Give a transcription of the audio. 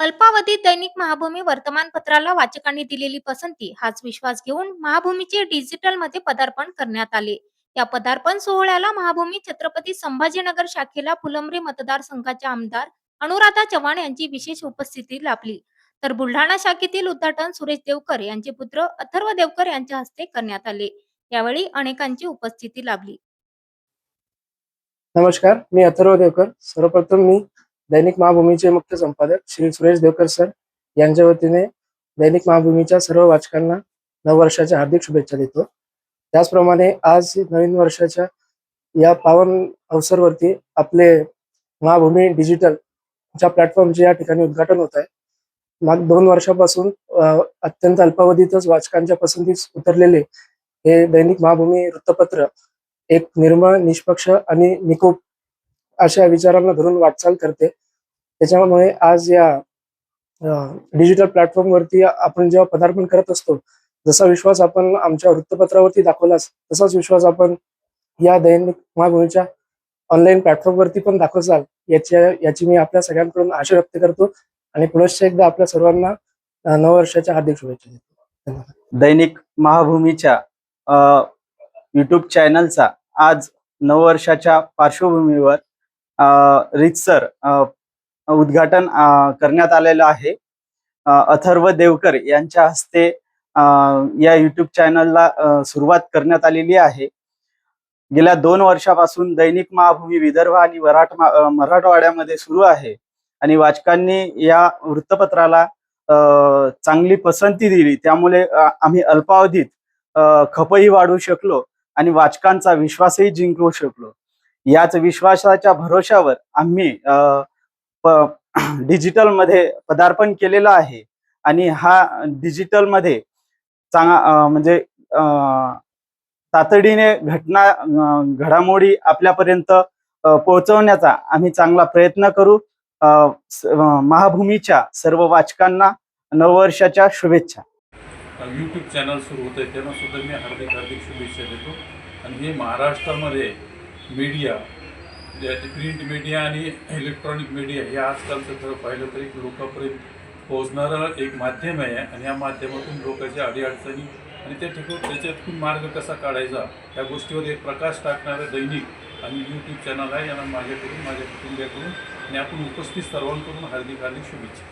अल्पावधीत दैनिक महाभूमी वर्तमानपत्राला वाचकांनी दिलेली पसंती हाच विश्वास घेऊन महाभूमीचे डिजिटलमध्ये पदार्पण करण्यात आले. या पदार्पण सोहळ्याला महाभूमी छत्रपती संभाजीनगर शाखेला फुलंब्री मतदारसंघाचे आमदार अनुराधा चव्हाण यांची विशेष उपस्थिती लाभली. तर बुलढाणा शाखेतील उद्घाटन सुरेश देवकर यांचे पुत्र अथर्व देवकर यांच्या हस्ते करण्यात आले. यावेळी अनेकांची उपस्थिती लाभली. नमस्कार मी अथर्व देवकर. सर्वप्रथम मी दैनिक महाभूमीचे मुख्य संपादक श्री सुरेश देवकर सर यांच्या वतीने दैनिक महाभूमीच्या सर्व वाचकांना नववर्षाच्या हार्दिक शुभेच्छा देतो. त्याचप्रमाणे आज नवीन वर्षाच्या या पावन अवसरवरती आपले महाभूमी डिजिटल च्या प्लॅटफॉर्मचे या ठिकाणी उद्घाटन होत आहे. माग दोन वर्षापासून अत्यंत अल्पावधीतच वाचकांच्या पसंतीस उतरलेले हे दैनिक महाभूमी वृत्तपत्र एक निर्मळ निष्पक्ष आणि निकोप अशा विचारांना धरून वाटचाल करते. त्याच्यामुळे आज या डिजिटल प्लॅटफॉर्मवरती आपण जेव्हा पदार्पण करत असतो जसा विश्वास आपण आमच्या वृत्तपत्रावरती दाखवलाच तसाच विश्वास आपण या दैनिक महाभूमीच्या ऑनलाईन प्लॅटफॉर्मवरती पण दाखवसाल. याच्या याची मी आपल्या सगळ्यांकडून आशा व्यक्त करतो आणि पुनश्च एकदा आपल्या सर्वांना नववर्षाच्या हार्दिक शुभेच्छा देतो. दैनिक महाभूमीच्या युट्यूब चॅनलचा आज नववर्षाच्या पार्श्वभूमीवर रितसर अ, उद्घाटन करण्यात आलेलं आहे. अथर्व देवकर यांच्या हस्ते अ, या युट्यूब चॅनलला अ, सुरुवात करण्यात आलेली आहे. गेल्या दोन वर्षापासून दैनिक महाभूमी विदर्भ आणि मराठ मराठवाड्यामध्ये सुरू आहे आणि वाचकांनी या वृत्तपत्राला अ, चांगली पसंती दिली. त्यामुळे आम्ही अल्पावधीत अ, खपही वाढवू शकलो आणि वाचकांचा विश्वासही जिंकवू शकलो. याच विश्वासाच्या भरोशावर आम्ही अ, प- डिजिटलमध्ये पदार्पण केलेलं आहे. आणि हा डिजिटलमध्ये चांगला म्हणजे तातडीने घटना घडामोडी आपल्यापर्यंत पोहोचवण्याचा आम्ही चांगला प्रयत्न करू. अ, महाभूमीच्या सर्व वाचकांना नववर्षाच्या शुभेच्छा. यूट्यूब चॅनल सुरू होत आहे त्यांना सुद्धा मी हार्दिक हार्दिक शुभेच्छा देतो. आणि हे महाराष्ट्रामध्ये मीडिया प्रिंट मीडिया आणि इलेक्ट्रॉनिक मीडिया हे आजकालचं खरं पाहिलं तर एक लोकांपर्यंत पोहोचणारं एक माध्यम आहे आणि या माध्यमातून लोकांच्या अडीअडचणी आणि त्या ठिकाणी त्याच्यातून मार्ग कसा काढायचा त्या गोष्टीवर एक प्रकाश टाकणारं दैनिक आणि यूट्यूब चॅनल आहे. यांना माझ्याकडून माझ्या कुटुंबियाकडून आणि आपण उपस्थित सर्वांकडून हार्दिक हार्दिक शुभेच्छा.